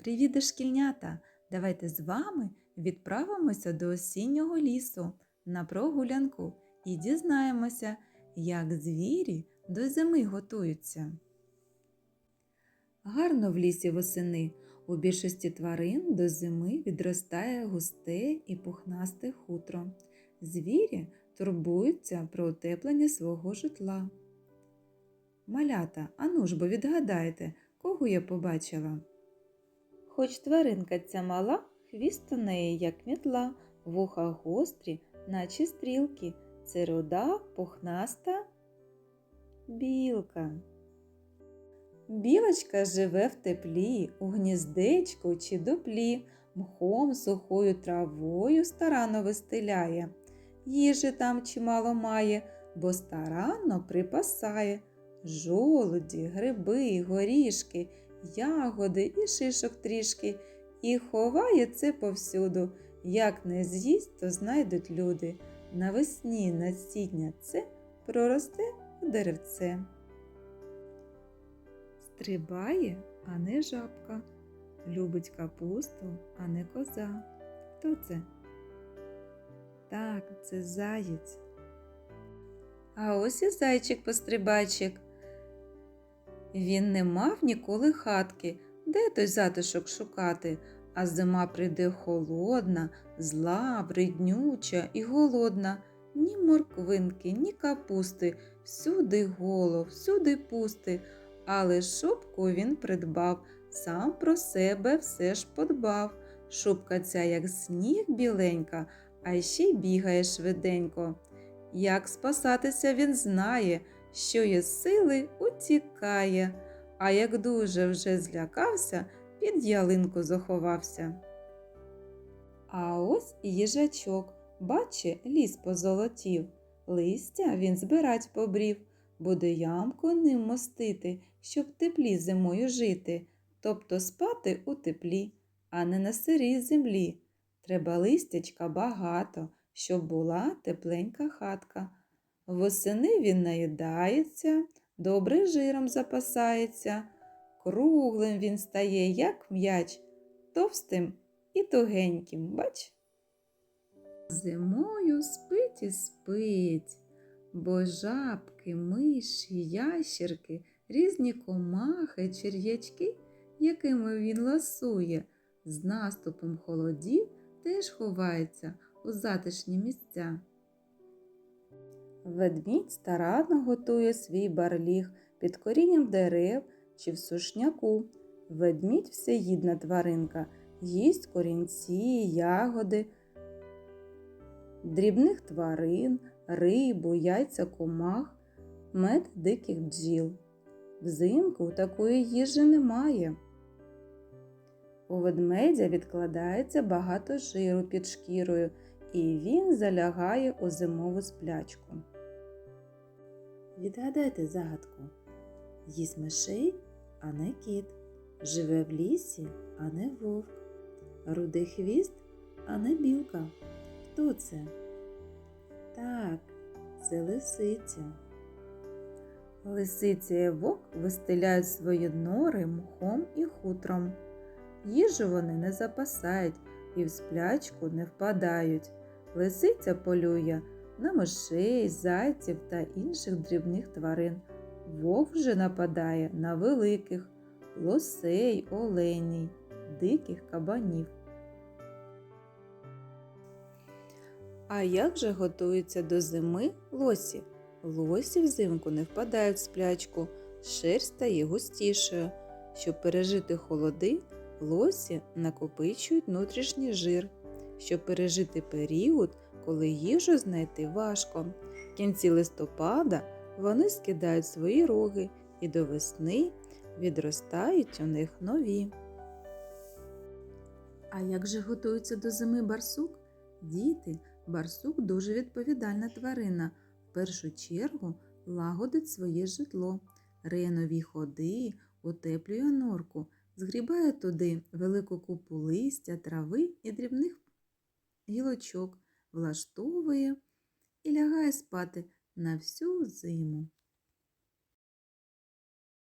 Привіт, дошкільнята! Давайте з вами відправимося до осіннього лісу на прогулянку і дізнаємося, як звірі до зими готуються. Гарно в лісі восени. У більшості тварин до зими відростає густе і пухнасте хутро. Звірі турбуються про утеплення свого житла. Малята, ану ж бо відгадайте, кого я побачила? Хоч тваринка ця мала, хвіст у неї, як мітла, вуха гострі, наче стрілки, це руда, пухнаста білка. Білочка живе в теплі, у гніздечку чи дуплі, мхом сухою травою старанно вистеляє. Їжі там чимало має, бо старанно припасає. Жолуді, гриби, горішки, ягоди і шишок трішки, і ховає це повсюду. Як не з'їсть, то знайдуть люди. Навесні насіння це проросте деревце. Стрибає, а не жабка, любить капусту, а не коза. Хто це? Так, це заєць. А ось і зайчик-пострибайчик. Він не мав ніколи хатки, де той затишок шукати, а зима прийде холодна, зла, бриднюча і голодна. Ні морквинки, ні капусти, всюди голов, всюди пусти, але шубку він придбав, сам про себе все ж подбав. Шубка ця, як сніг біленька, а ще й бігає швиденько. Як спасатися він знає, що є сили утікає, а як дуже вже злякався, під ялинку заховався. А ось їжачок, бачи, ліс позолотів. Листя він збирать побрів, буде ямку ним мостити, щоб теплі зимою жити, тобто спати у теплі, а не на сирій землі. Треба листячка багато, щоб була тепленька хатка. Восени він наїдається, добре жиром запасається, круглим він стає, як м'яч, товстим і тугеньким, бач. Зимою спить і спить, бо жабки, миші, ящірки, різні комахи, черв'ячки, якими він ласує, з наступом холодів теж ховається у затишні місця. Ведмідь старанно готує свій барліг під корінням дерев чи в сушняку. Ведмідь всеїдна тваринка, їсть корінці, ягоди, дрібних тварин, рибу, яйця комах, мед диких бджіл. Взимку такої їжі немає. У ведмедя відкладається багато жиру під шкірою, і він залягає у зимову сплячку. Відгадайте загадку. Їсть мишей, а не кіт. Живе в лісі, а не вовк. Рудий хвіст, а не білка. Хто це? Так, це лисиця. Лисиця і вовк вистеляють свої нори мхом і хутром. Їжу вони не запасають і в сплячку не впадають. Лисиця полює на мишей, зайців та інших дрібних тварин. Вовк же нападає на великих лосей, оленей, диких кабанів. А як же готуються до зими лосі? Лосі взимку не впадають в сплячку, шерсть стає густішою. Щоб пережити холоди, лосі накопичують внутрішній жир, щоб пережити період, коли їжу знайти важко. В кінці листопада вони скидають свої роги і до весни відростають у них нові. А як же готується до зими барсук? Діти, барсук дуже відповідальна тварина. В першу чергу лагодить своє житло, риє нові ходи, утеплює норку, згрібає туди велику купу листя, трави і дрібних гілочок, влаштовує і лягає спати на всю зиму.